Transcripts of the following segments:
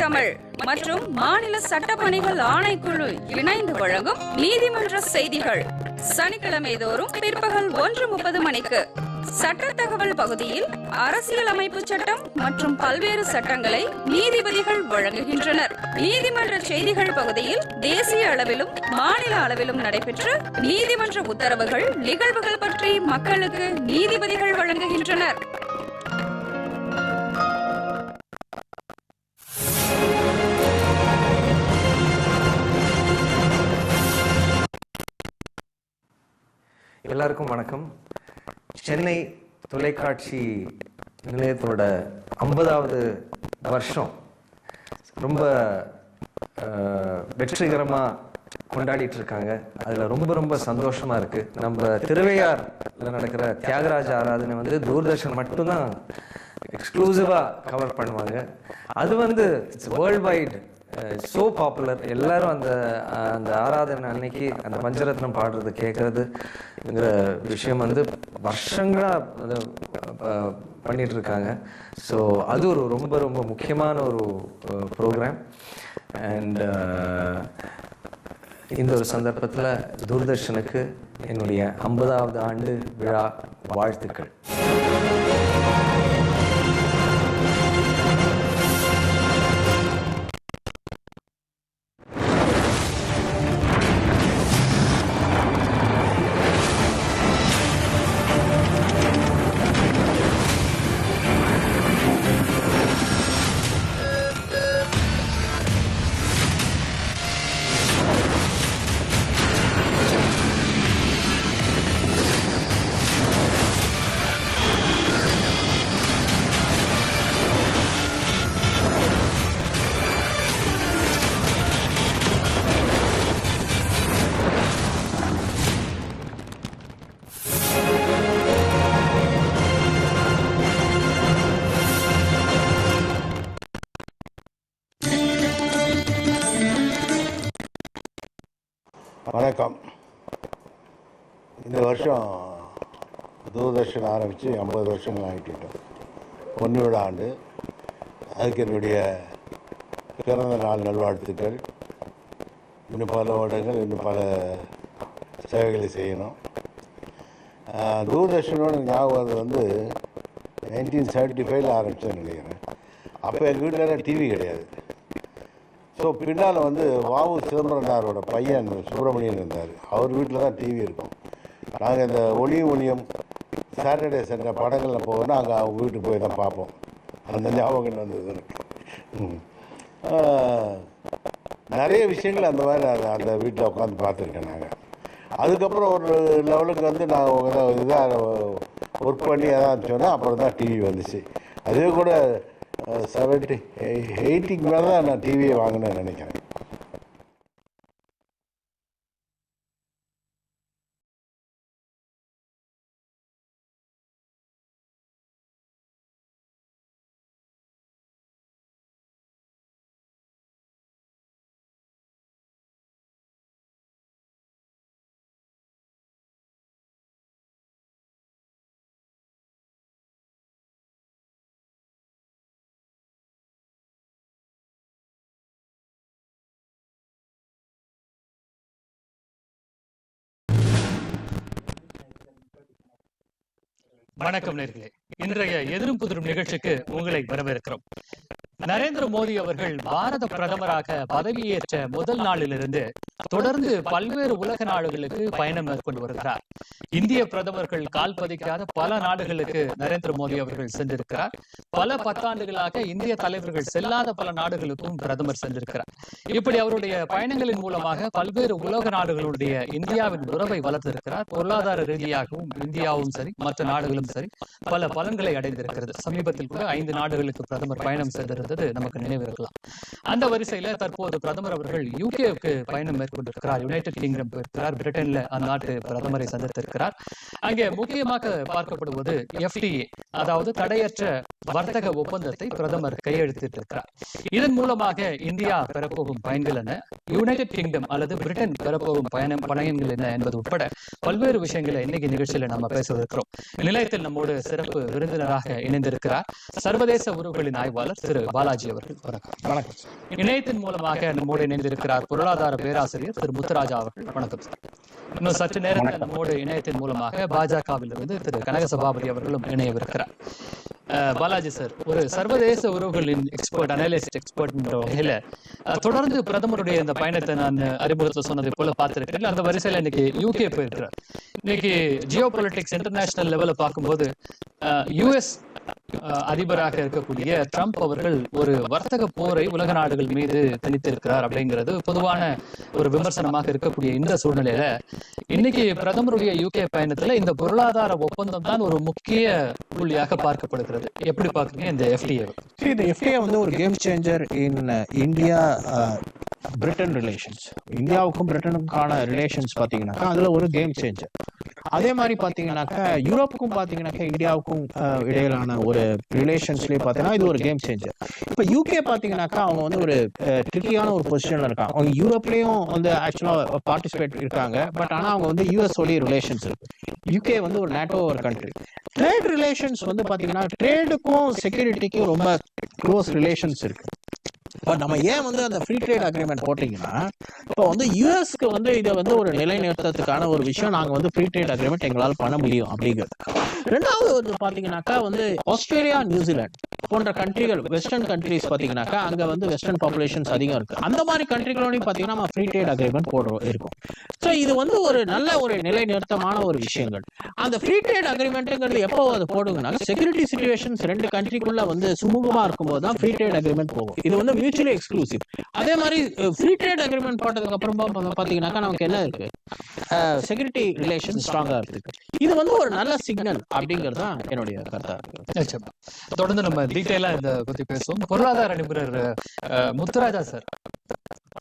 தமிழ் மற்றும் மாநில சட்டப்பணிகள் ஆணைக்குழு இணைந்து வழங்கும் நீதிமன்ற செய்திகள். சனிக்கிழமை தோறும் பிற்பகல் ஒன்று முப்பது மணிக்கு சட்ட தகவல் பகுதியில் அரசியல் அமைப்பு சட்டம் மற்றும் பல்வேறு சட்டங்களை நீதிபதிகள் வழங்குகின்றனர். நீதிமன்ற செய்திகள் பகுதியில் தேசிய அளவிலும் மாநில அளவிலும் நடைபெற்ற நீதிமன்ற உத்தரவுகள் நிகழ்வுகள் பற்றி மக்களுக்கு நீதிபதிகள் வழங்குகின்றனர். எல்லாருக்கும் வணக்கம். சென்னை தொலைக்காட்சி நிலையத்தோட ஐம்பதாவது வருஷம் ரொம்ப வெற்றிகரமாக கொண்டாடிட்டு இருக்காங்க. அதில் ரொம்ப ரொம்ப சந்தோஷமாக இருக்குது நம்ம திருவையாரில் நடக்கிற தியாகராஜ ஆராதனை வந்து தூர்தர்ஷன் மட்டும்தான் எக்ஸ்க்ளூசிவாக கவர் பண்ணுவாங்க. அது வந்து it's world wide so popular எல்லாரும் அந்த அந்த ஆராதனை அன்னைக்கு அந்த பஞ்சரத்னம் பாடுறது கேட்குறதுங்கிற விஷயம் வந்து வருஷங்களாக அதை பண்ணிட்டு இருக்காங்க ஸோ அது ஒரு ரொம்ப ரொம்ப முக்கியமான ஒரு ப்ரோக்ராம் அண்ட் இந்த ஒரு சந்தர்ப்பத்தில் தூர்தர்ஷனுக்கு என்னுடைய ஐம்பதாவது ஆண்டு விழா வாழ்த்துக்கள். வருஷம் தூர்தர்ஷன் ஆரம்பித்து ஐம்பது வருஷங்கள் ஆகிட்டோம் பொன்னு விழா ஆண்டு. அதுக்கு என்னுடைய பிறந்த நாள் நல்வாழ்த்துக்கள். இன்னும் பல வருடங்கள் இன்னும் பல சேவைகளை செய்யணும். தூர்தர்ஷனோட ஞாபகம் வந்து நைன்டீன் செவன்ட்டி ஃபைவ்ல ஆரம்பித்தேன்னு நினைக்கிறேன். அப்போ எங்கள் வீட்டில் டிவி கிடையாது. ஸோ பின்னால் வந்து வாவு சிதம்பரனாரோட பையன் சுப்பிரமணியன் இருந்தார். அவர் வீட்டில் தான் டிவி இருக்கும். நாங்கள் இந்த ஒளி ஒளியம் சாட்டர்டே சண்டே படங்களில் போகணும்னா அங்கே அவங்க வீட்டுக்கு போய் தான் பார்ப்போம். அந்த ஞாபகம் வந்தது எனக்கு. நிறைய விஷயங்கள் அந்த மாதிரி அந்த அந்த வீட்டில் உட்காந்து பார்த்துருக்கேன் நாங்கள் அதுக்கப்புறம் ஒரு லெவலுக்கு வந்து நான் இதாக ஒர்க் பண்ணி எதாவது சொன்னால் அப்புறம் தான் டிவி வந்துச்சு. அதே கூட செவன்ட்டி எயிட்டிக்கு மேலே தான் நான் டிவியை வாங்கினேன்னு நினைக்கிறேன். வணக்கம் நேர்களே. இன்றைய எதிரும் புதிரும் நிகழ்ச்சிக்கு உங்களை வரவேற்கிறோம். நரேந்திர மோடி அவர்கள் பாரத பிரதமராக பதவியேற்ற முதல் நாளிலிருந்து தொடர்ந்து பல்வேறு உலக நாடுகளுக்கு பயணம் மேற்கொண்டு வருகிறார். இந்திய பிரதமர்கள் கால் பதிக்காத பல நாடுகளுக்கு நரேந்திர மோடி அவர்கள் சென்றிருக்கிறார். பல பத்தாண்டுகளாக இந்திய தலைவர்கள் செல்லாத பல நாடுகளுக்கும் பிரதமர் சென்றிருக்கிறார். இப்படி அவருடைய பயணங்களின் மூலமாக பல்வேறு உலக நாடுகளுடைய இந்தியாவின் உறவை வளர்த்திருக்கிறார். பொருளாதார ரீதியாகவும் இந்தியாவும் சரி மற்ற நாடுகளும் சரி பல பலன்களை அடைந்திருக்கிறது. சமீபத்தில் கூட ஐந்து நாடுகளுக்கு பிரதமர் பயணம் என்பது நமக்கு நினைவிருக்கலாம். அந்த வரிசையில தற்போது பிரதமர் அவர்கள் யூகேவுக்கு பயணம் மேற்கொண்டிருக்கிறார். யுனைடெட் கிங்டம் இருக்கிறார். பிரிட்டன்ல அந்நாட்டு பிரதமரை சந்தித்திருக்கிறார். அங்கே முக்கியமாக பார்க்கப்படுவது எஃப்டிஏ அதாவது தடையற்ற வர்த்தக ஒப்பந்தத்தை பிரதமர் கையெழுத்திட்டு இருக்கிறார் இதன் மூலமாக இந்தியா பெறப்போகும் பயன்கள் என்ன? யுனைடெட் கிங்டம் அல்லது பிரிட்டன் பெறப்போகும் பயணம் பயன்கள் என்ன என்பது உட்பட பல்வேறு விஷயங்களை இன்னைக்கு நிகழ்ச்சியில நம்ம பேசவிருக்கிறோம். நிலையத்தில் நம்மோடு சிறப்பு விருந்தினராக இணைந்திருக்கிறார். சர்வதேச உறவுகளின் ஆய்வாளர் திரு பாலாஜி அவர்கள். வணக்கம். வணக்கம். இணையத்தின் மூலமாக நம்மோடு இணைந்திருக்கிறார் பொருளாதார பேராசிரியர் திரு முத்துராஜா அவர்கள். வணக்கம் சார். இன்னும் சற்று நேரத்தில் நம்மோடு இணையத்தின் மூலமாக பாஜகவில் இருந்து திரு கனக சபாபதி அவர்களும் இணையவிருக்கிறார். பாலாஜி சார் ஒரு சர்வதேச உறவுகளின் எக்ஸ்பர்ட் அனலிஸ்ட் எக்ஸ்பர்ட் வகையில தொடர்ந்து பிரதமருடைய இந்த பயணத்தை நான் அறிமுகத்தில் சொன்னதை போல பார்த்திருக்கேன் அந்த வரிசையில இன்னைக்கு யூகே போயிருக்கிறார். இன்னைக்கு ஜியோ பொலிட்டிக்ஸ் இன்டர்நேஷனல் லெவலில் பார்க்கும்போது யூஎஸ் அதிபராக இருக்கக்கூடிய ட்ரம்ப் அவர்கள் ஒரு வர்த்தக போரை உலக நாடுகள் மீது திணித்திருக்கிறார் அப்படிங்கிறது பொதுவான ஒரு விமர்சனமாக இருக்கக்கூடிய இந்த சூழ்நிலையில இன்னைக்கு பிரதமருடைய யூகே பயணத்துல இந்த பொருளாதார ஒப்பந்தம் தான் ஒரு முக்கிய புள்ளியாக பார்க்கப்படுகிறது. எப்படி பாக்குறீங்க இந்த எஃப்டிஏ இந்த எஃப்டிஏ வந்து ஒரு game changer in India Britain relations இந்தியாவுக்கும் பிரிட்டனுக்கான ரிலேஷன்ஸ் பார்த்தீங்கன்னாக்கா அதில் ஒரு கேம் சேஞ்சர் அதே மாதிரி பார்த்தீங்கன்னாக்கா யூரோப்புக்கும் பார்த்தீங்கன்னாக்கா இந்தியாவுக்கும் uh, இடையிலான ஒரு ரிலேஷன்ஸ்லேயே பார்த்தீங்கன்னா இது ஒரு கேம் சேஞ்சர் இப்போ யூகே பார்த்தீங்கன்னாக்கா அவங்க வந்து ஒரு ட்ரிக்கியான ஒரு பொசிஷனில் இருக்காங்க. அவங்க யூரோப்லேயும் வந்து ஆக்சுவலாக பார்ட்டிசிபேட் இருக்காங்க. பட் ஆனால் அவங்க வந்து யூஎஸ் ரிலேஷன்ஸ் இருக்கு. யூகே வந்து ஒரு நேட்டோ ஒரு கண்ட்ரி ட்ரேட் ரிலேஷன்ஸ் வந்து பார்த்தீங்கன்னா ட்ரேடுக்கும் செக்யூரிட்டிக்கும் ரொம்ப க்ளோஸ் ரிலேஷன்ஸ் இருக்கு. இப்போ நம்ம ஏன் வந்து அந்த ஃப்ரீ ட்ரேட் அக்ரிமெண்ட் போட்டிங்கன்னா இப்போ வந்து யூஎஸ்க்கு வந்து இதை வந்து ஒரு நிலைநிறுத்தத்துக்கான ஒரு விஷயம் நாங்கள் வந்து ஃப்ரீ ட்ரேட் அக்ரிமெண்ட் எங்களால் பண்ண முடியும் அப்படிங்கிறது ரெண்டாவது வந்து பார்த்தீங்கன்னாக்கா வந்து ஆஸ்திரேலியா நியூசிலாந்து போன்ற கண்ட்ரிகள் வெஸ்டர்ன் கண்ட்ரிஸ் பார்த்தீங்கன்னாக்கா அங்கே வந்து வெஸ்டர்ன் பாப்புலேஷன்ஸ் அதிகம் இருக்கு. அந்த மாதிரி கண்ட்ரிகளோடையும் பார்த்தீங்கன்னா நம்ம ஃப்ரீ ட்ரேட் அக்ரிமெண்ட் போடுறோம் இருக்கும். ஸோ இது வந்து ஒரு நல்ல ஒரு நிலைநிறுத்தமான ஒரு விஷயங்கள். அந்த ஃப்ரீ ட்ரேட் அக்ரிமெண்ட்டுங்கிறது எப்போ அது போடுங்கன்னா செக்யூரிட்டி சுச்சுவேஷன்ஸ் ரெண்டு கண்ட்ரிக்குள்ள வந்து சுமூகமாக இருக்கும்போது தான் ஃப்ரீ ட்ரேட் அக்ரிமெண்ட் போகும். இது வந்து மியூச்சுவலி எக்ஸ்க்ளூசிவ் அதே மாதிரி ஃப்ரீ ட்ரேட் அக்ரிமெண்ட் போட்டதுக்கு அப்புறமா பார்த்தீங்கன்னாக்கா பாத்தீங்கன்னாக்கா நமக்கு என்ன இருக்கு? செக்யூரிட்டி ரிலேஷன் ஸ்ட்ராங்காக இருக்கு. இது வந்து ஒரு நல்ல சிக்னல் அப்படிங்கிறது தான் என்னுடைய கருத்தா இருக்கு. தொடர்ந்து நம்ம டீட்டெயிலா இதை பத்தி பேசுவோம். பொருளாதார நிபுணர் முத்துராஜா சார்.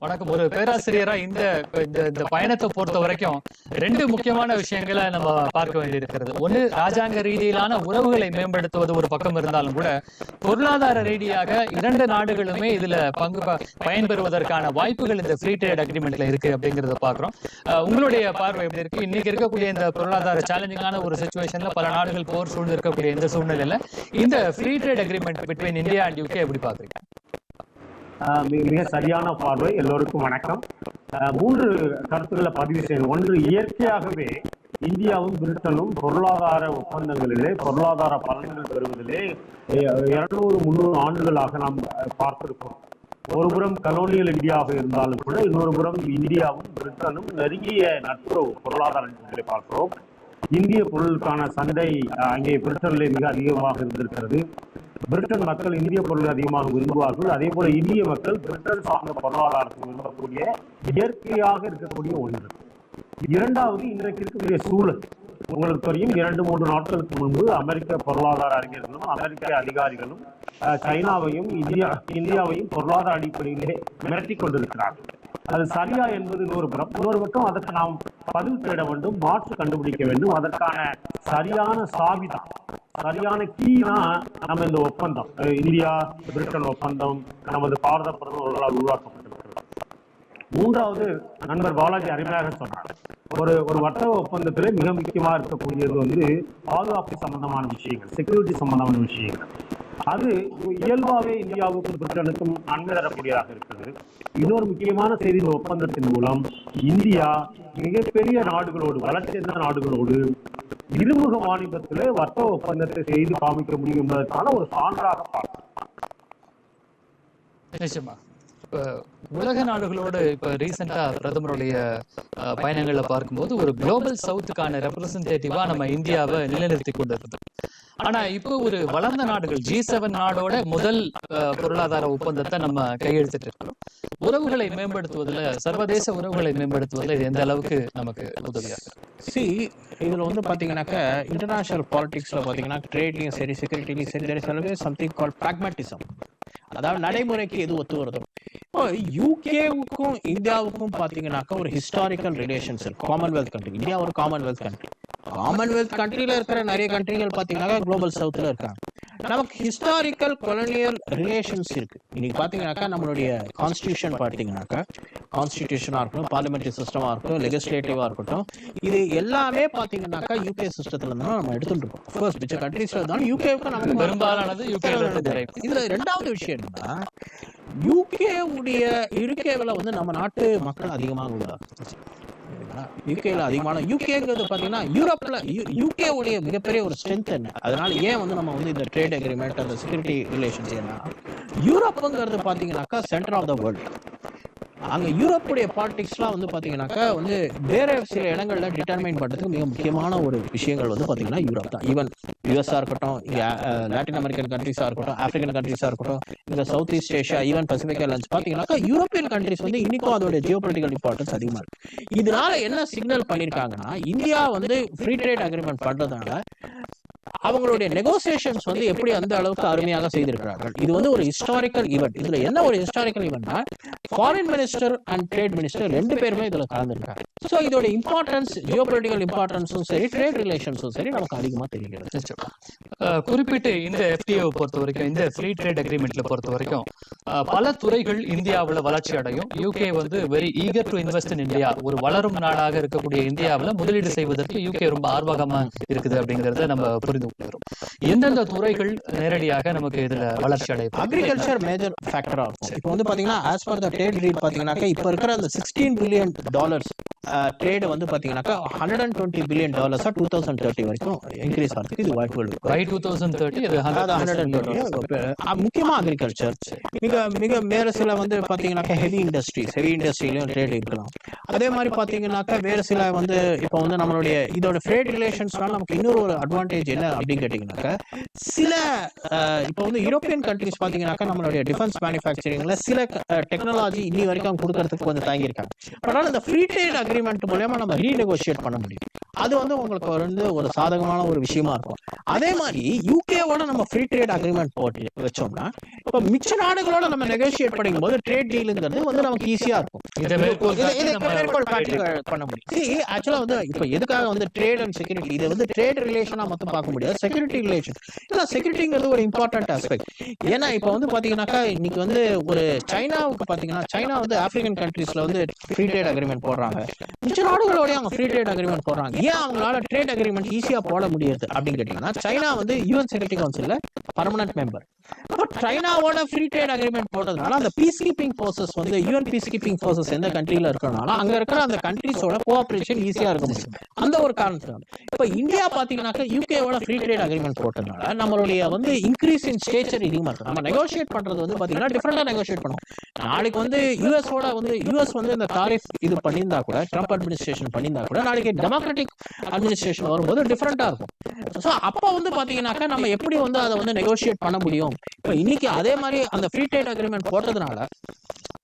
வணக்கம். ஒரு பேராசிரியரா இந்த இந்த இந்த பயணத்தை பொறுத்த வரைக்கும் ரெண்டு முக்கியமான விஷயங்களை நம்ம பார்க்க வேண்டியிருக்கிறது. ஒண்ணு ராஜாங்க ரீதியிலான உறவுகளை மேம்படுத்துவது ஒரு பக்கம் இருந்தாலும் கூட பொருளாதார ரீதியாக இரண்டு நாடுகளுமே இதுல பங்கு ப- பயன்பெறுவதற்கான வாய்ப்புகள் இந்த ஃப்ரீ ட்ரேட் அக்ரிமெண்ட்ல இருக்கு அப்படிங்கறத பாக்குறோம் உங்களுடைய பார்வை எப்படி இருக்கு? இன்னைக்கு இருக்கக்கூடிய இந்த பொருளாதார சேலஞ்சிங்கான ஒரு சுச்சுவேஷன்ல பல நாடுகள் போர் சூழ்ந்து இருக்கக்கூடிய இந்த சூழ்நிலையில இந்த free trade agreement between India and UK எப்படி பாக்குறீங்க மிக சரியான பார்வை. எல்லோருக்கும் வணக்கம். மூன்று கருத்துக்களை பதிவு செய்யணும். ஒன்று இயற்கையாகவே இந்தியாவும் பிரிட்டனும் பொருளாதார ஒப்பந்தங்களிலே பொருளாதார பலன்கள் பெறுவதிலே இருநூறு முந்நூறு ஆண்டுகளாக நாம் பார்த்திருக்கோம் ஒரு புறம் கலோனியல் இந்தியாவாக இருந்தாலும் கூட இன்னொரு புறம் இந்தியாவும் பிரிட்டனும் நெருங்கிய நட்புறவு பொருளாதார நட்புறவை பார்க்கிறோம். இந்திய பொருளுக்கான சந்தை அங்கே பிரிட்டனிலே மிக அதிகமாக இருந்திருக்கிறது. பிரிட்டன் மக்கள் இந்திய பொருளை அதிகமாக விரும்புவார்கள். அதே போல இந்திய மக்கள் பிரிட்டன் சார்ந்த பொருளாதாரத்தை விரும்பக்கூடிய இயற்கையாக இருக்கக்கூடிய ஒன்று. இரண்டாவது இன்றைக்கு இருக்கக்கூடிய சூழல். உங்களுக்கு தெரியும் இரண்டு மூன்று நாட்களுக்கு முன்பு அமெரிக்க பொருளாதார அறிஞர்களும் அமெரிக்க அதிகாரிகளும் சைனாவையும் இந்தியா இந்தியாவையும் பொருளாதார அடிப்படையிலே மிரட்டி கொண்டிருக்கிறார்கள். அது சரியா என்பது இன்னொரு புறம். இன்னொரு பக்கம் அதற்கு நாம் பதில் தேட வேண்டும் மாற்று கண்டுபிடிக்க வேண்டும். அதற்கான சரியான சாவிதான் சரியான கீ தான் நம்ம இந்த ஒப்பந்தம் இந்தியா பிரிட்டன் ஒப்பந்தம் நமது பாரத பிரதமர்களால் உருவாக்கப்பட்டிருக்கிறது. மூன்றாவது நண்பர் பாலாஜி அருமையாக சொன்னார். ஒரு ஒரு வர்த்தக ஒப்பந்தத்தில் மிக முக்கியமாக இருக்கக்கூடியது வந்து பாதுகாப்பு சம்பந்தமான விஷயங்கள் செக்யூரிட்டி சம்பந்தமான விஷயங்கள். அது இயல்பாகவே இந்தியாவுக்கும் பிரிட்டனுக்கும் நன்மை தரக்கூடியதாக இருக்கிறது இன்னொரு முக்கியமான செய்தி ஒப்பந்தத்தின் மூலம் இந்தியா மிகப்பெரிய நாடுகளோடு வளர்ச்சியடைந்த நாடுகளோடு இருமுக வாணிபத்திலே வர்த்தக ஒப்பந்தத்தை செய்து காமிக்க முடியும் என்பதற்கான ஒரு சான்றாக பார்க்கலாம் நிச்சயமா. இப்ப உலக நாடுகளோடு இப்ப ரீசெண்டா பிரதமருடைய பயணங்களை பார்க்கும்போது ஒரு குளோபல் சவுத்துக்கான ரெப்ரசன்டேட்டிவா நம்ம இந்தியாவை நிலைநிறுத்தி கொண்டிருந்தோம் ஆனா இப்போ ஒரு வளர்ந்த நாடுகள் ஜி செவன் நாடோட முதல் பொருளாதார ஒப்பந்தத்தை நம்ம கையெழுத்திட்டு இருக்கிறோம் உறவுகளை மேம்படுத்துவதில் சர்வதேச உறவுகளை மேம்படுத்துவதில் இது எந்த அளவுக்கு நமக்கு உதவியாக சி இதில் வந்து பார்த்தீங்கன்னாக்கா இன்டர்நேஷனல் பாலிடிக்ஸில் பார்த்தீங்கன்னா ட்ரேட்லையும் சரி செக்யூரிட்டிலையும் சரி there is something call pragmatism அதாவது நடைமுறைக்கு எது ஒத்து வருதோ. இப்போ யூகேவுக்கும் இந்தியாவுக்கும் பாத்தீங்கன்னாக்கா ஒரு ஹிஸ்டாரிக்கல் ரிலேஷன்ஸ் இருக்கு. காமன்வெல்த் கண்ட்ரி இந்தியா ஒரு காமன்வெல்த் கண்ட்ரி காமன்வெல்த் கண்ட்ரியில் இருக்கிற நிறைய கண்ட்ரிகள் பாத்தீங்கன்னா குளோபல் சவுத்தில் இருக்காங்க. நமக்கு ஹிஸ்டாரிக்கல் கொலனியல் ரிலேஷன்ஸ் இருக்கு. இன்னைக்கு பாத்தீங்கன்னாக்கா நம்மளுடைய கான்ஸ்டியூஷன் பார்த்தீங்கன்னாக்கா கான்ஸ்டியூஷனாக இருக்கட்டும் பார்லிமெண்ட்ரி சிஸ்டமாக இருக்கட்டும் லெகிஸ்லேட்டிவாக இருக்கட்டும் இது எல்லாமே பார்த்தீங்கன்னாக்கா யூகே சிஸ்டத்துல தான் நம்ம எடுத்துட்டு இருக்கோம். ஃபர்ஸ்ட் மிச்ச கண்ட்ரீஸ்ல இருந்தாலும் யூகேவுக்கு நமக்கு பெரும்பாலானது இருந்து derive. இதுல ரெண்டாவது விஷயம் என்னன்னா யூகே உடைய இருக்கைவில் வந்து நம்ம நாட்டு மக்கள் அதிகமாக உள்ளார் யூகேல அதிகமான யூகேங்கிறது பார்த்தீங்கன்னா யூரோப்ல யூகே உடைய மிகப்பெரிய ஒரு ஸ்ட்ரென்த் என்ன? அதனால ஏன் வந்து நம்ம வந்து இந்த ட்ரேட் அக்ரிமெண்ட் அந்த செக்யூரிட்டி ரிலேஷன்ஸ் என்ன யூரோப்புங்கிறது பார்த்தீங்கன்னாக்கா சென்டர் ஆஃப் த வேர்ல்டு அங்க யூரோப்புடைய பாலிடிக்ஸ்லாம் வந்து பாத்தீங்கன்னாக்கா வந்து வேற சில இடங்கள்ல டிட்டர்மைன் பண்றதுக்கு மிக முக்கியமான ஒரு விஷயங்கள் வந்து பாத்தீங்கன்னா யூரோப் தான். ஈவன் யூஎஸ்ஆ இருக்கட்டும் லாட்டின் அமெரிக்கன் கண்ட்ரீஸா இருக்கட்டும் ஆப்பிரிக்கன் கண்ட்ரீஸா இருக்கட்டும் இந்த south east Asia even Pacific islands பாத்தீங்கன்னாக்கா யூரோப்பியன் கண்ட்ரீஸ் வந்து இன்னைக்கும் அதோட ஜியோ பொலிட்டிக்கல் இம்பார்ட்டன்ஸ் அதிகமா இருக்கு. இதனால என்ன சிக்னல் பண்ணிருக்காங்கன்னா இந்தியா வந்து ஃப்ரீ ட்ரேட் அக்ரிமெண்ட் பண்ணுறதுனால அவங்களுடைய நெகோசியேஷன்ஸ் வந்து எப்படி அந்த அளவுக்கு அருமையாக செய்திருக்கிறார்கள்? இது வந்து ஒரு ஹிஸ்டாரிக்கல் ஈவெண்ட் இதுல என்ன ஒரு historical ஈவெண்ட்னா foreign minister and trade minister ரெண்டு பேருமே இதுல கலந்துருக்காங்க. ஸோ இதோட இம்பார்ட்டன்ஸ் ஜியோ பொலிட்டிக்கல் இம்பார்ட்டன்ஸும் சரி ட்ரேட் ரிலேஷன்ஸும் சரி நமக்கு அதிகமா தெரிகிறது. குறிப்பிட்டு இந்த எஃப்டிஓ பொறுத்த வரைக்கும் இந்த ஃப்ரீ ட்ரேட் அக்ரிமெண்ட்ல பொறுத்த வரைக்கும் பல துறைகள் இந்தியாவில் வளர்ச்சி அடையும். யூகே வந்து very eager to invest in India ஒரு வளரும் நாடாக இருக்கக்கூடிய இந்தியாவில் முதலீடு செய்வதற்கு யூகே ரொம்ப ஆர்வகமா இருக்குது அப்படிங்கறத நம்ம புரிஞ்சு புரிந்து கொள்கிறோம் எந்தெந்த துறைகள் நேரடியாக நமக்கு இதுல வளர்ச்சி அடையும் அக்ரிகல்ச்சர் மேஜர் ஃபேக்டரா இருக்கும் இப்போ வந்து பாத்தீங்கன்னா as per the trade read பாத்தீங்கன்னாக்கா இப்போ இருக்கிற அந்த சிக்ஸ்டீன் பில்லியன் டாலர்ஸ் ட்ரேடு வந்து பாத்தீங்கன்னாக்கா ஹண்ட்ரட் அண்ட் டுவெண்ட்டி பில்லியன் டாலர்ஸா டூ தௌசண்ட் தேர்ட்டி வரைக்கும் இன்க்ரீஸ் ஆகிறதுக்கு இது வாய்ப்புகள் இருக்கு. பை டூ தௌசண்ட் தேர்ட்டி அது அதாவது 120 முக்கியமா அக்ரிகல்ச்சர் மிக மிக வேற சில வந்து பாத்தீங்கன்னாக்கா ஹெவி இண்டஸ்ட்ரீஸ் ஹெவி இண்டஸ்ட்ரியிலும் ட்ரேட் இருக்கலாம். அதே மாதிரி பாத்தீங்கன்னாக்கா வேற சில வந்து இப்போ வந்து நம்மளுடைய இதோட ட்ரேட் ரிலேஷன்ஸ்னால நமக்கு இன்னொரு ஒரு அட்வான்டேஜ் என்ன அப்படின்னு கேட்டீங்கன்னாக்கா சில இப்போ வந்து யூரோப்பியன் கண்ட்ரிஸ் பாத்தீங்கன்னாக்கா நம்மளுடைய டிஃபென்ஸ் மேனுஃபேக்சரிங்ல சில டெக்னாலஜி இன்னி வரைக்கும் கொடுக்கறதுக்கு கொஞ்சம் தயங்கியிருக்காங்க. அதனால இந்த ஃப்ரீ ட்ரேட் அக்ரிமெண்ட் மூலயமா நம்ம ரீநெகோஷியேட் பண்ண முடியும். அது வந்து உங்களுக்கு வந்து ஒரு சாதகமான ஒரு விஷயமா இருக்கும். அதே மாதிரி யூகேவோட நம்ம ஃப்ரீ ட்ரேட் அக்ரிமெண்ட் போட்டு வச்சோம்னா இப்போ மிச்ச நாடுகளோட நம்ம நெகோஷியேட் பண்ணும்போது ட்ரேட் டீலுங்கிறது வந்து நமக்கு ஈஸியா இருக்கும். பண்ண முடியும். ஆக்சுவலா வந்து இப்போ எதுக்காக வந்து ட்ரேட் அண்ட் செக்யூரிட்டி இதை வந்து ட்ரேட் ரிலேஷனா மட்டும் பார்க்க முடியாது. செக்யூரிட்டி ரிலேஷன் இல்லை செக்யூரிட்டிங்கிறது ஒரு இம்பார்ட்டன்ட் ஆஸ்பெக்ட் ஏன்னா இப்போ வந்து பார்த்தீங்கன்னாக்கா இன்னைக்கு வந்து ஒரு சைனாவுக்கு பார்த்தீங்கன்னா சைனா வந்து ஆப்பிரிக்கன் கண்ட்ரீஸில் வந்து ஃப்ரீ ட்ரேட் அக்ரிமெண்ட் போடுறாங்க. மிச்ச நாடுகளோடய அவங்க ஃப்ரீ ட்ரேட் அக்ரிமெண்ட் போடுறாங்க. ஏன் அவங்களால ட்ரேட் அக்ரிமெண்ட் ஈஸியாக போட முடியாது அப்படின்னு கேட்டிங்கன்னா சைனா வந்து யூஎன் செக்யூரிட்டி கவுன்சிலில் பர்மனன்ட் மெம்பர் அப்போ சைனாவோட ஃப்ரீ ட்ரேட் அக்ரிமெண்ட் போட்டதுனால அந்த பீஸ் கீப்பிங் ஃபோர்ஸஸ் வந்து யூஎன் பீஸ் கீப்பிங் ஃபோர்ஸஸ் எந்த கண்ட்ரியில் இருக்கிறனால அங்கே இருக்கிற அந்த கண்ட்ரிஸோட கோஆப்ரேஷன் ஈஸியாக இருக்க முடியும். அந்த ஒரு காரணத்தினால. இப்போ இந்தியா பாத்தீங்கன்னாக்கா யூகேவோட ஃப்ரீ ட்ரேட் அக்ரிமெண்ட் போட்டதுனால நம்மளுடைய வந்து இன்க்ரீஸ் இன் ஸ்டேச்சர் அதிகமாக இருக்கும் நம்ம நெகோஷியேட் பண்றது வந்து பாத்தீங்கன்னா டிஃப்ரெண்டாக நெகோஷியேட் பண்ணுவோம். நாளைக்கு வந்து யூஎஸோட வந்து யூஎஸ் வந்து இந்த தாரிஃப் இது பண்ணியிருந்தா கூட ட்ரம்ப் அட்மினிஸ்ட்ரேஷன் பண்ணியிருந்தா கூட நாளைக்கு டெமோக்ராட்டிக் அட்மினிஸ்ட்ரேஷன் வரும்போது டிஃப்ரெண்ட்டாக இருக்கும். ஸோ அப்போ வந்து பாத்தீங்கன்னாக்கா நம்ம எப்படி வந்து அதை வந்து நெகோஷியேட் பண்ண முடியும்? இப்போ இன்னைக்கு அதே மாதிரி அந்த ஃப்ரீ ட்ரேட் அக்ரிமெண்ட் போட்டதுனால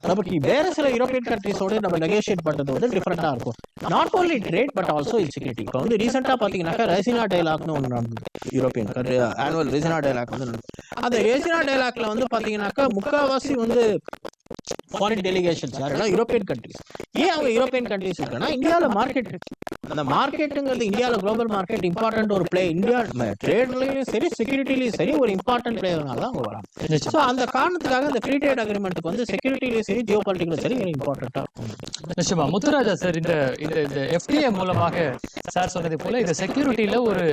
நமக்கு வேற சில யூரோப்பியன் கண்ட்ரிஸோடு நம்ம நெகோஷியேட் பண்ணுறது வந்து டிஃப்ரெண்டா இருக்கும். Not only trade but also insecurity இப்போ வந்து ரீசெண்டாக பாத்தீங்கன்னாக்கா ரசினா டைலாக்னு ஒன்று நடந்தது. யூரோப்பியன் ஆனுவல் ரீஜனா டைலாக் வந்து நடந்தது அந்த ரீஜனா டைலாக்ல வந்து பாத்தீங்கன்னாக்கா முக்காவாசி வந்து ஃபாரின் டெலிகேஷன்ஸ் யாருன்னா யூரோப்பியன் கண்ட்ரிஸ் ஏன் அவங்க யூரோப்பியன் கண்ட்ரிஸ் இருக்குன்னா இந்தியாவில் மார்க்கெட் இருக்கு. அந்த மார்க்கெட்டுங்கிறது இந்தியாவில் குளோபல் மார்க்கெட் இம்பார்ட்டன்ட் ஒரு பிளே இந்தியா ட்ரேட்லயும் சரி செக்யூரிட்டிலையும் சரி ஒரு இம்பார்ட்டன்ட் பிளேயர்னால தான் அவங்க வராங்க. ஸோ அந்த காரணத்துக்காக இந்த ஃப்ரீ ட்ரேட் அக்ரிமெண்ட்டுக்கு வந்து செக்யூரிட்டிலையும் சரி ஜியோ பாலிட்டிக்லையும் சரி இம்பார்ட்டண்டா நிச்சயமா. முத்துராஜா சார் இந்த இந்த இந்த எஃப்டிஏ மூலமாக சார் சொன்னதை போல இது செக்யூரிட்டியில ஒரு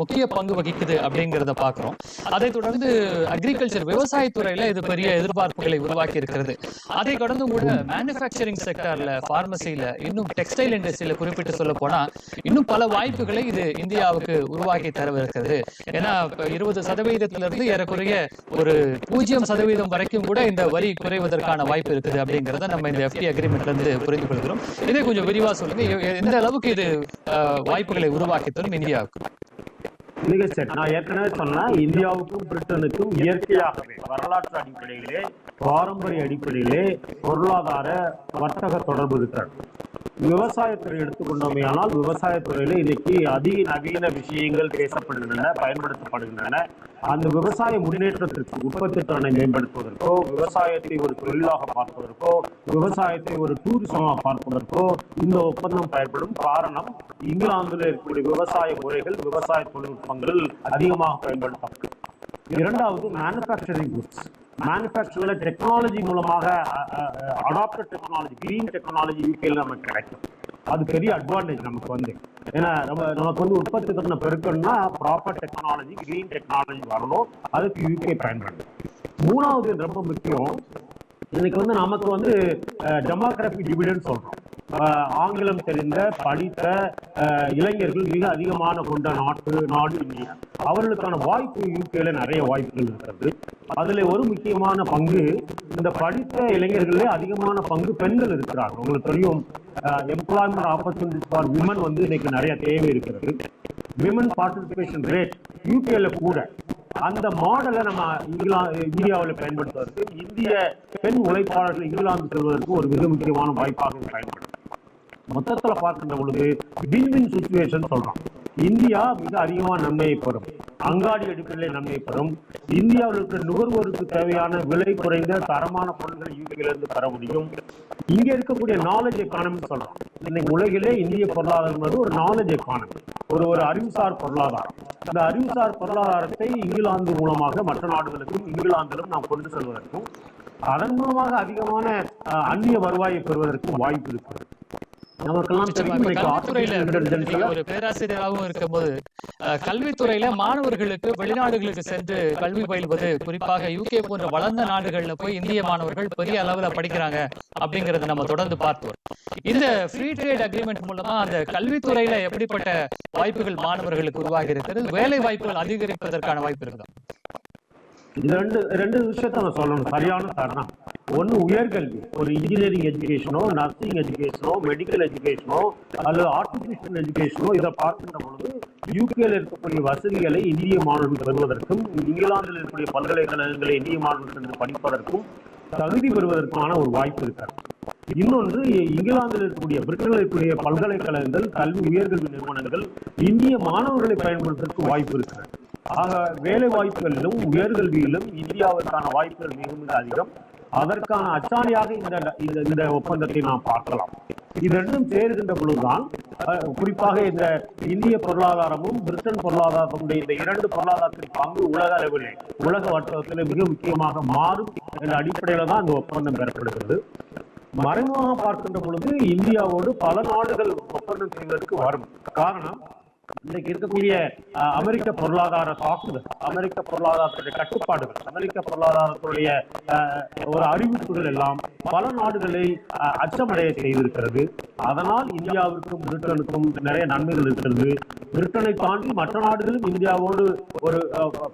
முக்கிய பங்கு வகிக்குது அப்படிங்கிறத பாக்குறோம் அதை தொடர்ந்து அக்ரிகல்ச்சர் விவசாயத்துறையில இது பெரிய எதிர்பார்ப்புகளை உருவாக்கி இருக்கிறது. அதை கடந்து கூட மேனுஃபேக்சரிங் செக்டர்ல பார்மசியில இன்னும் டெக்ஸ்டைல் இண்டஸ்ட்ரியில குறிப்பிட்டு சொல்ல போனா இன்னும் பல வாய்ப்புகளை இது இந்தியாவுக்கு உருவாக்கி தரவிருக்கிறது ஏன்னா இருபது சதவீதத்துல இருந்து ஏறக்குறைய ஒரு பூஜ்ஜியம் சதவீதம் வரைக்கும் கூட இந்த வரி குறைவதற்கான வாய்ப்பு இருக்குது அப்படிங்கறத நம்ம இந்த எஃப்டி அக்ரிமெண்ட்ல இருந்து புரிந்து கொள்கிறோம் இதை கொஞ்சம் விரிவா சொல்லுங்க. எந்த அளவுக்கு இது வாய்ப்புகளை உருவாக்கி தரும் இந்தியாவுக்கு? மிக சரி நான் ஏற்கனவே சொன்னேன் இந்தியாவுக்கும் பிரிட்டனுக்கும் இயற்கையாகவே வரலாற்று அடிப்படையிலே பாரம்பரிய அடிப்படையிலே பொருளாதார வர்த்தக தொடர்பு இருக்கிறது. விவசாயத்துறை எடுத்துக்கொண்டோமேயானால் விவசாயத்துறையில இன்னைக்கு அதிநவீன விஷயங்கள் பேசப்படுகின்றன பயன்படுத்தப்படுகின்றன. அந்த விவசாய முன்னேற்றத்திற்கு உற்பத்தி திறனை மேம்படுத்துவதற்கோ விவசாயத்தை ஒரு தொழிலாக பார்ப்பதற்கோ விவசாயத்தை ஒரு டூரிசமாக பார்ப்பதற்கோ இந்த ஒப்பந்தம் பயன்படும் காரணம் இங்கிலாந்தில் இருக்கக்கூடிய விவசாய முறைகள் விவசாய தொழில்நுட்பங்கள் அதிகமாக பயன்படுத்தப்படும் இரண்டாவது மேனுஃபேக்சரிங் குட்ஸ் மேனுஃபேக்சரில் டெக்னாலஜி மூலமாக அடாப்டட் டெக்னாலஜி கிரீன் டெக்னாலஜி யூகேல நமக்கு கிடைக்கும். அது பெரிய அட்வான்டேஜ் நமக்கு வந்து. ஏன்னா நம்ம நமக்கு வந்து உற்பத்தி திறனை பெருக்கணும்னா ப்ராப்பர் டெக்னாலஜி கிரீன் டெக்னாலஜி வரணும். அதுக்கு யூகே பயன்படும் மூணாவது ரொம்ப முக்கியம் இன்னைக்கு வந்து நமக்கு வந்து டெமோகிராஃபி டிவிடன் சொல்றோம். ஆங்கிலம் தெரிந்த படித்த இளைஞர்கள் மிக அதிகமான கொண்ட நாட்டு நாடு இந்தியா. அவர்களுக்கான வாய்ப்பு யூகேல நிறைய வாய்ப்புகள் இருக்கிறது. அதுல ஒரு முக்கியமான பங்கு இந்த படித்த இளைஞர்களே அதிகமான பங்கு பெண்கள் இருக்கிறாங்க. உங்களுக்கு தெரியும் எம்ப்ளாய்மெண்ட் ஆப்பர்ச்சுனிட்டிஸ் ஃபார் விமன் வந்து இன்னைக்கு நிறைய தேவை இருக்கிறது. விமன் பார்ட்டிசிபேஷன் ரேட் யூகேல கூட அந்த மாடலை நம்ம இங்கிலாந்து இந்தியாவில் பயன்படுத்துவதற்கு இந்திய பெண் உழைப்பாளர்கள் இங்கிலாந்து செல்வதற்கு ஒரு மிக முக்கியமான வாய்ப்பாக பயன்படுத்தும் மொத்தத்துல பார்க்கின்ற பொழுது வின் வின் சுச்சுவேஷன் சொல்றோம். இந்தியா மிக அதிகமாக நன்மையை பெறும். அங்காடி அடிப்படையில் நன்மை பெறும். இந்தியாவில் இருக்கிற நுகர்வோருக்கு தேவையான விலை குறைந்த தரமான பொருட்களை யூகேல பெற முடியும். இங்க இருக்கக்கூடிய நாலேஜ் எக்கானமி சொல்லலாம் இன்னைக்கு உலகிலே இந்திய பொருளாதாரம் ஒரு நாலேஜ் எக்கானமி ஒரு ஒரு அறிவுசார் பொருளாதாரம். அந்த அறிவுசார் பொருளாதாரத்தை இங்கிலாந்து மூலமாக மற்ற நாடுகளுக்கும் இங்கிலாந்திலும் நாம் கொண்டு செல்வதற்கும் அதன் மூலமாக அதிகமான அஹ், அந்நிய வருவாயை பெறுவதற்கும் வாய்ப்பு இருக்கிறது. பேராசிரியராகவும் இருக்கும்போது கல்வித்துறையில மாணவர்களுக்கு வெளிநாடுகளுக்கு சென்று கல்வி பயில்வது குறிப்பாக யூகே போன்ற வளர்ந்த நாடுகள்ல போய் இந்திய மாணவர்கள் பெரிய அளவுல படிக்கிறாங்க அப்படிங்கறத நம்ம தொடர்ந்து பார்த்தோம். இந்த ஃப்ரீ ட்ரேட் அக்ரிமெண்ட் மூலமா அந்த கல்வித்துறையில எப்படிப்பட்ட வாய்ப்புகள் மாணவர்களுக்கு உருவாகி இருக்கிறது வேலை வாய்ப்புகள் அதிகரிப்பதற்கான வாய்ப்பு இருக்குதா? இது ரெண்டு ரெண்டு விஷயத்த நான் சொல்லணும். சரியான தருணம் ஒன்று உயர்கல்வி. ஒரு இன்ஜினியரிங் எஜுகேஷனோ நர்சிங் எஜுகேஷனோ மெடிக்கல் எஜுகேஷனோ அல்லது ஆர்டிஃபிஷியல் எஜுகேஷனோ இதை பார்க்கின்ற பொழுது யூகேல இருக்கக்கூடிய வசதிகளை இந்திய மாணவர்கள் பெறுவதற்கும் இங்கிலாந்தில் இருக்கக்கூடிய பல்கலைக்கழகங்களை இந்திய மாணவர்கள் சென்று படிப்பதற்கும் தகுதி பெறுவதற்கான ஒரு வாய்ப்பு இருக்கிறது. இன்னொன்று இங்கிலாந்தில் இருக்கக்கூடிய பிரிட்டனில் இருக்கக்கூடிய பல்கலைக்கழகங்கள் கல்வி உயர்கல்வி நிறுவனங்கள் இந்திய மாணவர்களை பயன்படுத்துவதற்கு வாய்ப்பு இருக்கிறது. ஆக வேலை வாய்ப்புகளிலும் உயர்கல்வியிலும் இந்தியாவிற்கான வாய்ப்புகள் மிக மிக அதிகம். அதற்கான அச்சாணியாக இந்த இந்த ஒப்பந்தத்தை நாம் பார்க்கலாம். இது ரெண்டும் சேருகின்ற பொழுதுதான் குறிப்பாக இந்த இந்திய பொருளாதாரமும் பிரிட்டன் பொருளாதாரமுடைய இந்த இரண்டு பொருளாதாரத்தின் பங்கு உலக அளவில் உலக வட்டத்தில் மிக முக்கியமாக மாறும் என்ற அடிப்படையில தான் இந்த ஒப்பந்தம் பெறப்படுகிறது. மறைமுகமாக பார்க்கின்ற பொழுது இந்தியாவோடு பல நாடுகள் ஒப்பந்தம் செய்வதற்கு வரும். காரணம் இன்னைக்கு இருக்கக்கூடிய அமெரிக்க பொருளாதார சாக்குகள் அமெரிக்க பொருளாதாரத்துடைய கட்டுப்பாடுகள் அமெரிக்க பொருளாதாரத்துடைய ஒரு அறிவிப்புகள் எல்லாம் பல நாடுகளை அஹ், அச்சமடைய செய்திருக்கிறது. அதனால் இந்தியாவிற்கும் பிரிட்டனுக்கும் நிறைய நன்மைகள் இருக்கிறது. பிரிட்டனை தாண்டி மற்ற நாடுகளும் இந்தியாவோடு ஒரு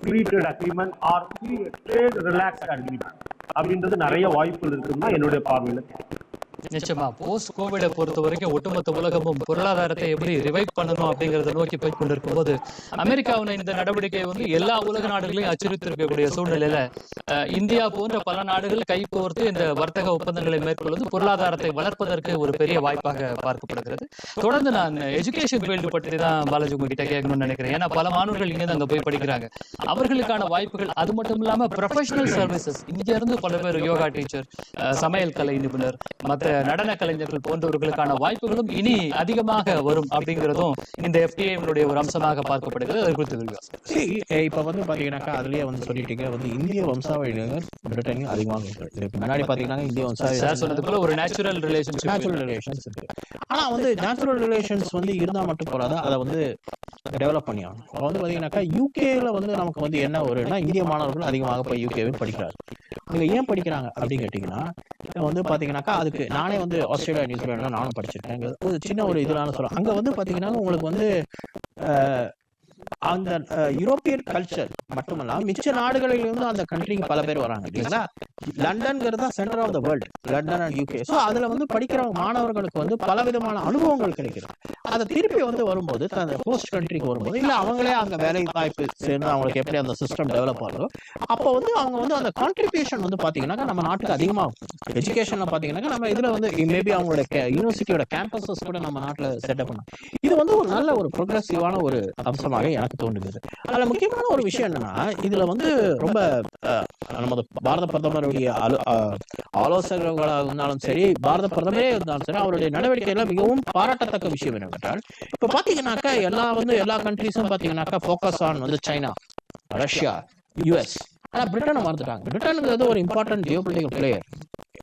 free trade agreement or free trade relax agreement அப்படின்றது நிறைய வாய்ப்புகள் இருக்குன்னா என்னுடைய பார்வையில். நிச்சயமா போஸ்ட் கோவிடை பொறுத்த வரைக்கும் ஒட்டுமொத்த உலகமும் பொருளாதாரத்தை எப்படி ரிவைவ் பண்ணணும் அப்படிங்கறத நோக்கி போய் கொண்டிருக்கும் போது அமெரிக்காவின் இந்த நடவடிக்கை வந்து எல்லா உலக நாடுகளையும் அச்சுறுத்திருக்கக்கூடிய சூழ்நிலையில இந்தியா போன்ற பல நாடுகள் கைகோர்த்து இந்த வர்த்தக ஒப்பந்தங்களை மேற்கொள்வது பொருளாதாரத்தை வளர்ப்பதற்கு ஒரு பெரிய வாய்ப்பாக பார்க்கப்படுகிறது. தொடர்ந்து நான் எஜுகேஷன் ஃபீல்டு பற்றி தான் பாலாஜி உங்ககிட்ட கேட்கணும்னு நினைக்கிறேன். ஏன்னா பல மாணவர்கள் இங்க அங்க போய் படிக்கிறாங்க. அவர்களுக்கான வாய்ப்புகள் அது மட்டும் இல்லாம ப்ரொஃபஷனல் சர்வீசஸ் இங்க இருந்து பல பேர் யோகா டீச்சர் சமையல் கலை நிபுணர் மற்ற நடன கலைஞர்கள் போன்றவர்களுக்கான வாய்ப்புகளும் இனி அதிகமாக வரும் அப்படிங்கிறதும் இந்த எஃப்டிஐனுடைய ஒரு அம்சமாக பார்க்கப்படுகிறது. அது குறித்து இப்ப வந்து பாத்தீங்கன்னாக்கா அதுலயே வந்து சொல்லிட்டீங்க. வந்து இந்திய வம்சாவளியினர் பிரிட்டனில் அதிகமாக முன்னாடி பாத்தீங்கன்னா இந்திய வம்சாவளி சொன்னது போல ஒரு நேச்சுரல் ரிலேஷன்ஷிப் நேச்சுரல் ரிலேஷன்ஸ் இருக்கு. ஆனா வந்து நேச்சுரல் ரிலேஷன்ஸ் வந்து இருந்தா மட்டும் போறாது அதை வந்து டெவலப் பண்ணி ஆகணும் இப்போ வந்து பாத்தீங்கன்னாக்கா யூகேல வந்து நமக்கு வந்து என்ன ஒருனா இந்திய மாணவர்கள் அதிகமாக போய் யூகேவே படிக்கிறாங்க இவங்க ஏன் படிக்கிறாங்க அப்படின்னு கேட்டீங்கன்னா இப்ப வந்து பாத்தீங்கன்னாக்கா அதுக்கு நானே நானே வந்து ஆஸ்திரேலியா நியூசிலாண்ட்ல நானும் படிச்சிருக்கேன். ஒரு சின்ன ஒரு இதனால சொல்றேன். அங்க வந்து பாத்தீங்கன்னா உங்களுக்கு வந்து அந்த யூரோப்பியன் கல்ச்சர் மட்டுமல்ல மிச்ச நாடுகளிலிருந்து அந்த கண்ட்ரிக்கு பல பேர் வராங்க இல்லைங்களா? லண்டன்ங்கிறது தான் centre of the world London and UK so அதில் வந்து படிக்கிற மாணவர்களுக்கு வந்து பல விதமான அனுபவங்கள் கிடைக்கும் அதை திருப்பி வந்து வரும்போது அந்த ஹோஸ்ட் கண்ட்ரிக்கு வரும்போது இல்ல அவங்களே அங்கே வேலை வாய்ப்பு சேர்ந்து அவங்களுக்கு எப்படி அந்த சிஸ்டம் டெவலப் ஆகுதோ அப்போ வந்து அவங்க வந்து அந்த கான்ட்ரிபியூஷன் வந்து பார்த்தீங்கன்னாக்கா நம்ம நாட்டுக்கு அதிகமாகும் எஜுகேஷன்ல பாத்தீங்கன்னா நம்ம இதுல வந்து மேபி அவங்களோட யூனிவர்சிட்டியோட கேம்பஸஸ் கூட நம்ம நாட்டில் செட்டப் பண்ணலாம். இது வந்து ஒரு நல்ல ஒரு ப்ரோக்ரஸிவான ஒரு அம்சமாக எனக்கு தோன்றுகிறது அதுல முக்கியமான ஒரு விஷயம் என்னன்னா இதுல வந்து ரொம்ப நமது பாரத பிரதமருடைய ஆலோசகர்களாக இருந்தாலும் சரி பாரத பிரதமரே இருந்தாலும் சரி அவருடைய நடவடிக்கையில மிகவும் பாராட்டத்தக்க விஷயம் என்னவென்றால் இப்ப பாத்தீங்கன்னாக்கா எல்லா வந்து எல்லா கண்ட்ரிஸும் பாத்தீங்கன்னாக்கா ஃபோக்கஸ் ஆன் வந்து சைனா ரஷ்யா யூஎஸ் ஆனா பிரிட்டனை மறந்துட்டாங்க. பிரிட்டனுங்கிறது ஒரு இம்பார்ட்டன்ட் ஜியோ பொலிட்டிக்கல் பிளேயர்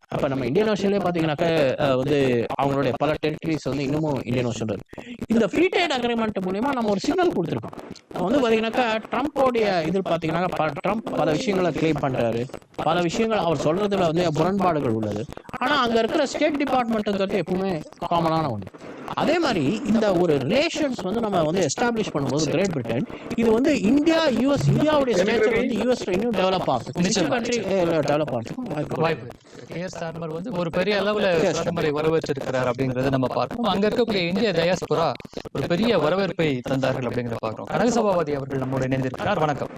அப்ப நம்ம இந்தியன் ஓஷன்லேயே பாத்தீங்கன்னாக்கா அஹ், வந்து அவங்களுடைய பல டெரிட்டரிஸ் வந்து இன்னமும் இந்தியன் ஓஷன் இருக்கு. இந்த ஃப்ரீ ட்ரேட் அக்ரிமெண்ட் மூலியமா நம்ம ஒரு சிக்னல் கொடுத்துருக்கோம். வந்து பாத்தீங்கன்னாக்கா ட்ரம்ப்போடைய இது பாத்தீங்கன்னா ப- ட்ரம்ப் பல விஷயங்களை கிளைம் பண்றாரு. பல விஷயங்கள் அவர் சொல்றதுல வந்து முரண்பாடுகள் உள்ளது. ஆனா அங்க இருக்கிற ஸ்டேட் டிபார்ட்மெண்ட்டுங்கிறது எப்பவுமே காமனான ஒன்று அதே மாதிரி இந்த ஒரு ரிலேஷன்ஸ் வந்து நம்ம வந்து எஸ்டாப்ளிஷ் பண்ணும்போது கிரேட் பிரிட்டன் இது வந்து இந்தியா யூஎஸ் இந்தியாவுடைய ஸ்டேச்சர் வந்து யூஎஸ் இன்னும் டெவலப். கண்ட்ரி டெவலப் ஆகிறதுக்கும் வாய்ப்பு ஸ்டார்மர் வந்து ஒரு பெரிய அளவுல பிரதமரை வரவேற்றிருக்கிறார் அப்படிங்கறத நம்ம பார்க்கணும். அங்க இருக்கக்கூடிய இந்திய டயாஸ்புரா ஒரு பெரிய வரவேற்பை தந்தார்கள் அப்படிங்கறத பார்க்கிறோம் கனகசபாபதி அவர்கள் நம்மோடு இணைந்திருக்கிறார். வணக்கம்.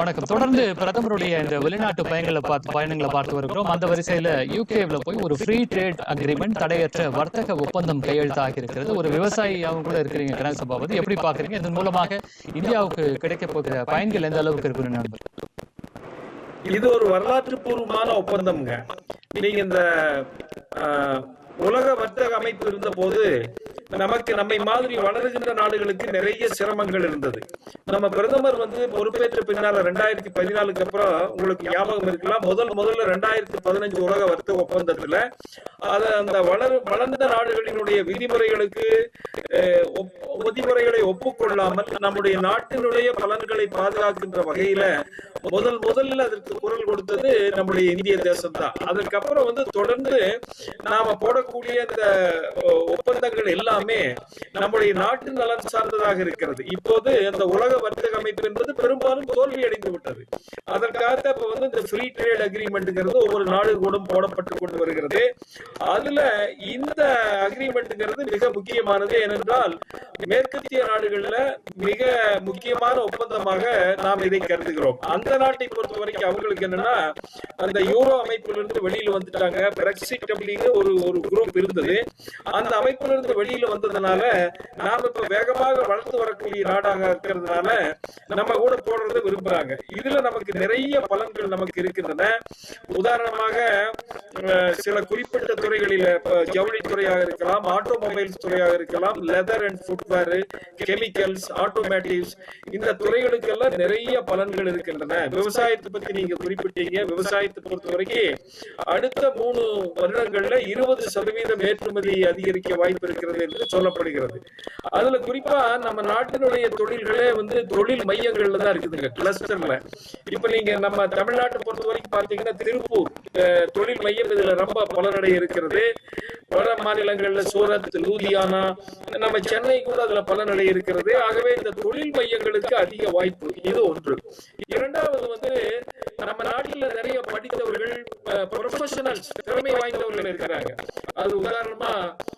வணக்கம். தொடர்ந்து பிரதமருடைய இந்த வெளிநாட்டு பயணங்களை பார்த்து பயணங்களை பார்த்து வருகிறோம். அந்த வரிசையில யூகேல போய் ஒரு ஃப்ரீ ட்ரேட் அக்ரிமெண்ட் தடையற்ற வர்த்தக ஒப்பந்தம் கையெழுத்தாகி இருக்கிறது. ஒரு விவசாயியாவும் கூட இருக்கிறீங்க கனகசபாபதி. எப்படி பாக்குறீங்க இதன் மூலமாக இந்தியாவுக்கு கிடைக்க போகிற பயன்கள் எந்த அளவுக்கு இருக்குன்னு நண்பர்? இது ஒரு வரலாற்று பூர்வமான ஒப்பந்தம்ங்க. நீங்க இந்த ஆஹ், உலக வர்த்தக அமைப்பு இருந்த போது நமக்கு நம்மை மாதிரி வளருகின்ற நாடுகளுக்கு நிறைய சிரமங்கள் இருந்தது. நம்ம பிரதமர் வந்து பொறுப்பேற்ற பின்னால ரெண்டாயிரத்தி பதினாலுக்கு அப்புறம் உங்களுக்கு ஞாபகம் இருக்கலாம் முதல் முதல்ல ரெண்டாயிரத்தி பதினஞ்சு உலக வர்த்தக ஒப்பந்தத்துல அத அந்த வளர் வளர்ந்த நாடுகளினுடைய விதிமுறைகளுக்கு விதிமுறைகளை ஒப்புக்கொள்ளாமல் நம்முடைய நாட்டினுடைய பலன்களை பாதுகாக்கின்ற வகையில முதல் முதல்ல அதற்கு குரல் கொடுத்தது நம்முடைய இந்திய தேசம் தான் அதுக்கப்புறம் வந்து தொடர்ந்து நாம போடக்கூடிய இந்த ஒப்பந்தங்கள் எல்லாமே நம்முடைய நாட்டு நலன் சார்ந்ததாக இருக்கிறது. இப்போது அந்த உலக வர்த்தக அமைப்பு என்பது பெரும்பாலும் தோல்வி அடைந்து விட்டது. அதற்காக இப்ப வந்து இந்த ஃப்ரீ ட்ரேட் அக்ரிமெண்ட்ங்கிறது ஒவ்வொரு நாடு கூட போடப்பட்டு கொண்டு வருகிறது. அதுல இந்த அக்ரிமெண்ட்ங்கிறது மிக முக்கியமானது ஏனென்றால் மேற்கத்திய நாடுகள்ல மிக முக்கியமான ஒப்பந்தமாக நாம் இதை கருதுகிறோம். அந்த நாட்டை பொறுத்த வரைக்கும் அவங்களுக்கு என்னன்னா அந்த யூரோ அமைப்பிலிருந்து வெளியில வந்துட்டாங்க. பிரெக்சிட் அப்படின்னு ஒரு ஒரு குரூப் இருந்தது. அந்த அமைப்பிலிருந்து வெளியில வந்ததுனால நாம இப்ப வேகமாக வளர்ந்து வரக்கூடிய நாடாக இருக்கிறதுனால நம்ம கூட போடுறத விரும்புறாங்க. இதுல நமக்கு நிறைய பலன்கள் நமக்கு இருக்கின்றன. உதாரணமாக சில குறிப்பிட்ட துறைகளில ஜவுளி துறையாக இருக்கலாம் ஆட்டோமொபைல்ஸ் துறையாக இருக்கலாம் leather and footwear chemicals automotives இந்த துறைகளுக்கெல்லாம் நிறைய பலன்கள் இருக்கின்றன. விவசாயத்தை பத்தி நீங்க குறிப்பிட்டீங்க. விவசாயத்தை பொறுத்த வரைக்கும் அடுத்த மூணு வருடங்கள்ல இருபது சதவீதம் ஏற்றுமதி அதிகரிக்க வாய்ப்பு இருக்கிறது என்று சொல்லப்படுகிறது. அதுல குறிப்பா நம்ம நாட்டினுடைய தொழில்களே வந்து தொழில் மையங்கள்ல தான் இருக்குதுங்க கிளஸ்டர்ல. இப்ப நீங்க நம்ம தமிழ்நாட்டை பொறுத்த வரைக்கும் பாத்தீங்கன்னா திருப்பூர் அஹ், தொழில் மையம் இதுல ரொம்ப பலனடை இருக்கிறது. வட மாநிலங்கள்ல சூரத் லூதியானா நம்ம சென்னை கூட அதுல பலனடை இருக்கிறது. ஆகவே இந்த தொழில் மையங்களுக்கு அதிக வாய்ப்பு. இது ஒன்று. இரண்டாவது வந்து நம்ம நாட்டில நிறைய படித்தவர்கள் ப்ரொஃபஷனல்ஸ் திறமை வாய்ந்தவர்கள் இருக்கிறாங்க. அது உதாரணமா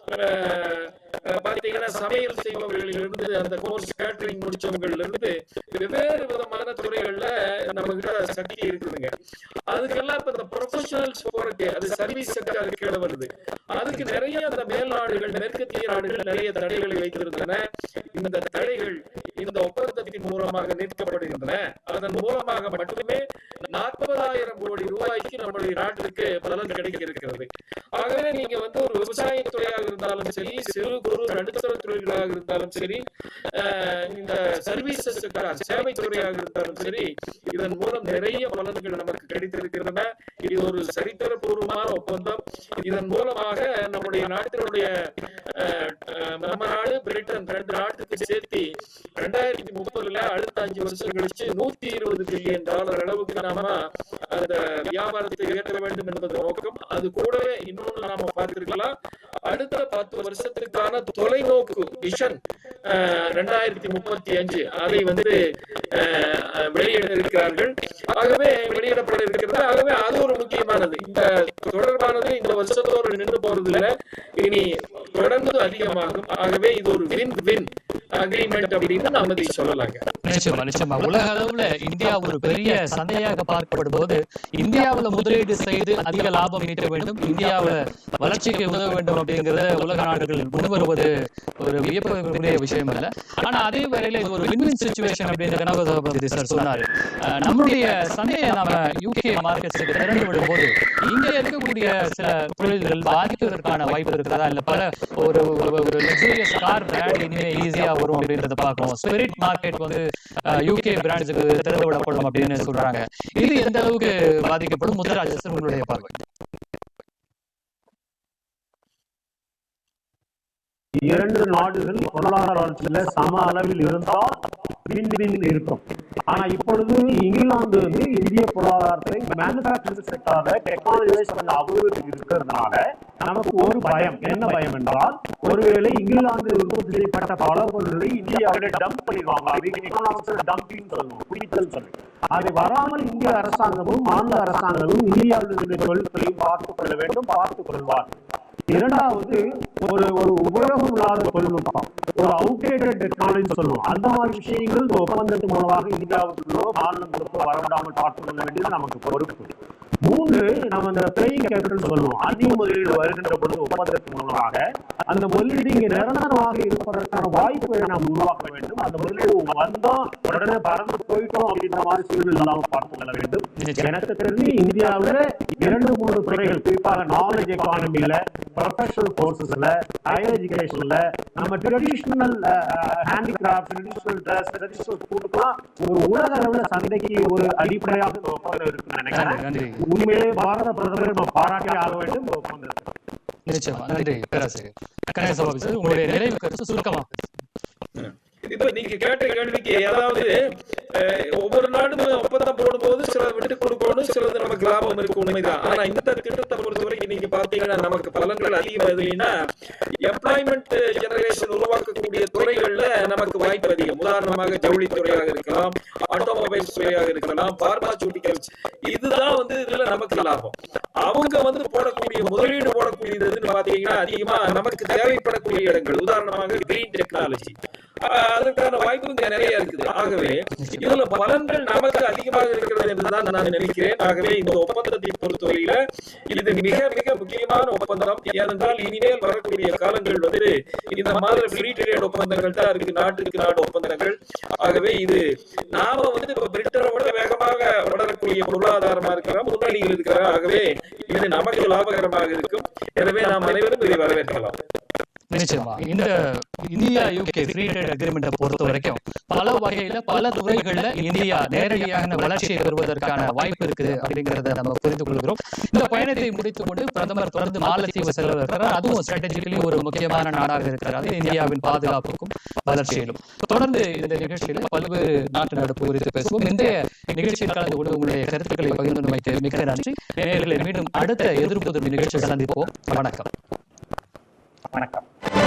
对 பாத்தீங்கன்னா சமையல் செய்பவர்களில் இருந்து அந்த கோர்ஸ் கேட்டரிங் முடிச்சவங்கள்ல இருந்து வெவ்வேறு விதமான துறைகள்ல நம்ம கிட்ட சக்தி இருக்குதுங்க. அதுக்கெல்லாம் இப்ப இந்த ப்ரொஃபஷனல்ஸ் போறதுக்கு அது சர்வீஸ் செக்டர் கீழே வருது. அதுக்கு நிறைய அந்த மேல் நாடுகள் மேற்கத்திய நாடுகள் நிறைய தடைகளை வைத்திருந்தன. இந்த தடைகள் இந்த ஒப்பந்தத்தின் மூலமாக நீக்கப்படுகின்றன அதன் மூலமாக மட்டுமே நாற்பதாயிரம் கோடி ரூபாய்க்கு நம்முடைய நாட்டிற்கு பலன் கிடைக்க இருக்கிறது. ஆகவே நீங்க வந்து ஒரு விவசாய துறையாக இருந்தாலும் சரி சிறு குறு நடுத்தர தொழில்களாக இருந்தாலும் சரி இந்த சர்வீசஸ் சேவை துறையாக இருந்தாலும் சரி இதன் மூலம் நிறைய பலன்கள் நமக்கு கிடைத்திருக்கின்றன. இது ஒரு சரித்திரபூர்வமான ஒப்பந்தம். இதன் மூலமாக நம்முடைய நாட்டினுடைய நம்ம நாடு பிரிட்டன் ரெண்டு நாட்டுக்கு சேர்த்து ரெண்டாயிரத்தி முப்பதுல அடுத்த அஞ்சு வருஷம் கழிச்சு நூத்தி இருபது பில்லியன் டாலர் அளவுக்கு நாம அந்த வியாபாரத்தை உயர்த்த வேண்டும் என்பது நோக்கம். அது கூடவே இன்னொன்னு நாம பார்த்திருக்கலாம். அடுத்த பத்து வருஷத்துக்கான தொலைநோக்கு விஷன் ரெண்டாயிரத்தி முப்பத்தி அஞ்சு. அதை வந்து வெளியிட இருக்கிறார்கள் ஆகவே வெளியிடப்பட இருக்கிறது ஆகவே அது ஒரு முக்கியமானது. இந்த தொடர்பானது இந்த வருஷத்தோடு நின்று போறது இல்லை இனி தொடர்ந்து அதிகமாகும். ஆகவே இது ஒரு வின் வின் அக்ரிமெண்ட் அப்படின்னு நாம இதை சொல்லலாங்க. நிச்சயமா நிச்சயமா. உலக அளவுல இந்தியா ஒரு பெரிய சந்தையாக பார்க்கப்படும் போது இந்தியாவுல முதலீடு செய்து அதிக லாபம் ஈட்ட வேண்டும் இந்தியாவில வளர்ச்சிக்கு உதவ வேண்டும் அப்படிங்கறத உலக நாடுகள் முன்வருவது ஒரு வியப்பக்கூடிய விஷயம் அல்ல ஆனா அதே வேளையில இது ஒரு வின்வின் சுச்சுவேஷன் அப்படின்னு கனகசபாபதி சார் சொன்னாரு. நம்முடைய சந்தையை நாம யூகே மார்க்கெட்ஸுக்கு திறந்து விடும் போது இங்க இருக்கக்கூடிய சில தொழில்கள் பாதிப்பதற்கான வாய்ப்பு இருக்கிறதா? இல்ல பல ஒரு ஒரு லக்ஸூரியஸ் கார் பிராண்ட் இனிமே ஈஸியா வரும் அப்படின்றத பார்க்கணும். ஸ்பிரிட் மார்க்கெட் வந்து யூகே பிராண்ட்ஸுக்கு திறந்து விடப்படும் அப்படின்னு சொல்றாங்க. இது எந்த அளவுக்கு பாதிக்கப்படும்? முத்தராஜ் உங்களுடைய பார்வை. இரண்டு நாடுகள் பொருளாதார வளர்ச்சியில சம அளவில் இருந்தால் வின் இருக்கும். ஆனா இப்பொழுது இங்கிலாந்து வந்து இந்திய பொருளாதாரத்தை மேனுபேக்சரிங் செக்டார்ல டெக்னாலஜி கொஞ்சம் அபிவிருத்தி இருக்கிறதுனால நமக்கு ஒரு பயம். என்ன பயம் என்றால் ஒருவேளை இங்கிலாந்து உற்பத்தி செய்யப்பட்ட பல பொருள்களை இந்தியாவில டம்ப் பண்ணிடுவாங்க. அது டம்பிங் சொல்லுவோம். குடித்தல் சொல்லணும் அது வராமல் இந்திய அரசாங்கமும் மாநில அரசாங்கமும் இந்தியாவில் இருந்த தொழில்களையும் பார்த்துக் கொள்ள வேண்டும் பார்த்துக் கொள்வார் இரண்டாவது ஒரு ஒரு உபயோகம் இல்லாத தொழில்நுட்பம். ஒரு அவுடேட்டட் டெக்னாலஜி சொல்லுவோம். அந்த மாதிரி விஷயங்கள் இந்த ஒப்பந்தத்தின் மூலமாக இந்தியாவுக்குள்ளோ மாநிலங்களுக்கோ வரவிடாமல் பார்த்து கொள்ள வேண்டியது நமக்கு பொறுப்பு. மூன்று நம்ம அந்த பிளேயிங் கேபிட்டல் சொல்லுவோம் அதிக முதலீடு வருகின்ற பொழுது ஒப்பந்தத்தின் மூலமாக அந்த முதலீடு இங்கே நிரந்தரமாக இருப்பதற்கான வாய்ப்பை நாம் உருவாக்க வேண்டும். அந்த முதலீடு வந்தா உடனே பறந்து போயிட்டோம் அப்படின்ற மாதிரி சூழ்நிலை இல்லாமல் பார்த்துக் கொள்ள வேண்டும். எனக்கு தெரிஞ்சு இந்தியாவுல இரண்டு மூன்று துறைகள் குறிப்பாக நாலேஜ் எக்கானமில ப்ரொஃபஷனல் கோர்சஸ்ல ஹையர் எஜுகேஷன்ல நம்ம traditional handicraft traditional dress traditional ஃபுட்டுக்குலாம் ஒரு உலக அளவுல சந்தைக்கு ஒரு அடிப்படையாக இருக்குன்னு நினைக்கிறேன். உண்மையிலே பாரத பிரதமர் நம்ம பாராட்டி ஆக வேண்டும். நிச்சயமா. நன்றி. பேராசிரியர். கணேசபாபு சார் உங்களுடைய நிறைவு கருத்து சுருக்கமா இப்ப நீங்க கேட்ட கேள்விக்கு அதாவது ஒவ்வொரு நாடும் ஒப்பந்தம் போடும்போது சில விட்டு கொடுக்கணும் சிலது நமக்கு லாபம் இருக்கு உண்மைதான். ஆனா இந்த திட்டத்தை பொறுத்தவரைக்கும் நீங்க பாத்தீங்கன்னா நமக்கு பலன்கள் அதிகம் எதுனா எம்ப்ளாய்மெண்ட் ஜெனரேஷன் உருவாக்கக்கூடிய துறைகள்ல நமக்கு வாய்ப்பு அதிகம். உதாரணமாக ஜவுளி துறையாக இருக்கலாம் ஆட்டோமொபைல்ஸ் துறையாக இருக்கலாம் பார்மாசூட்டிக்கல்ஸ் இதுதான் வந்து இதுல நமக்கு லாபம். அவங்க வந்து போடக்கூடிய முதலீடு போடக்கூடியதுன்னு பாத்தீங்கன்னா அதிகமா நமக்கு தேவைப்படக்கூடிய இடங்கள். உதாரணமாக கிரீன் டெக்னாலஜி அதற்கான வாய்ப்பு இங்க நிறைய இருக்குது. ஆகவே இதுல பலன்கள் நமக்கு அதிகமாக இருக்கிறது என்றுதான் நான் நினைக்கிறேன். ஆகவே இந்த ஒப்பந்தத்தை பொறுத்தவரையில இது மிக மிக முக்கியமான ஒப்பந்தம். ஏனென்றால் இனிமேல் வரக்கூடிய காலங்கள் வந்து இந்த மாதிரி ஃப்ரீ ட்ரேட் ஒப்பந்தங்கள் தான் இருக்கு. நாட்டுக்கு நாடு ஒப்பந்தங்கள். ஆகவே இது நாம வந்து இப்ப பிரிட்டனை விட வேகமாக வளரக்கூடிய பொருளாதாரமா இருக்கிறோம் முன்னணியில் இருக்கிறோம் ஆகவே இது நமக்கு லாபகரமாக இருக்கும். எனவே நாம் அனைவரும் இதை வரவேற்கலாம். நிச்சயமா. இந்த இந்தியா யூகே ஃப்ரீ ட்ரேட் அக்ரிமெண்ட்டை பொறுத்த வரைக்கும் பல வகையில பல துறைகள்ல இந்தியா நேரடியான வளர்ச்சியை பெறுவதற்கான வாய்ப்பு இருக்குது அப்படிங்கறத நம்ம புரிந்து கொள்கிறோம். இந்த பயணத்தை முடித்துக் கொண்டு பிரதமர் தொடர்ந்து மாலத்தீவு செல்ல அதுவும் ஸ்ட்ராட்டஜிக்கலி ஒரு முக்கியமான நாடாக இருக்கிறது இந்தியாவின் பாதுகாப்புக்கும் வளர்ச்சியிலும். தொடர்ந்து இந்த நிகழ்ச்சியில பல்வேறு நாட்டு நடப்பு குறித்து பேசுவோம். இந்த நிகழ்ச்சியில் கலந்து கொண்டு உங்களுடைய கருத்துக்களை பகிர்ந்து மிக்க நன்றி. நேர்களை மீண்டும் அடுத்த எதிர்ப்பு நிகழ்ச்சியை சந்திப்போம். வணக்கம். வணக்கம்.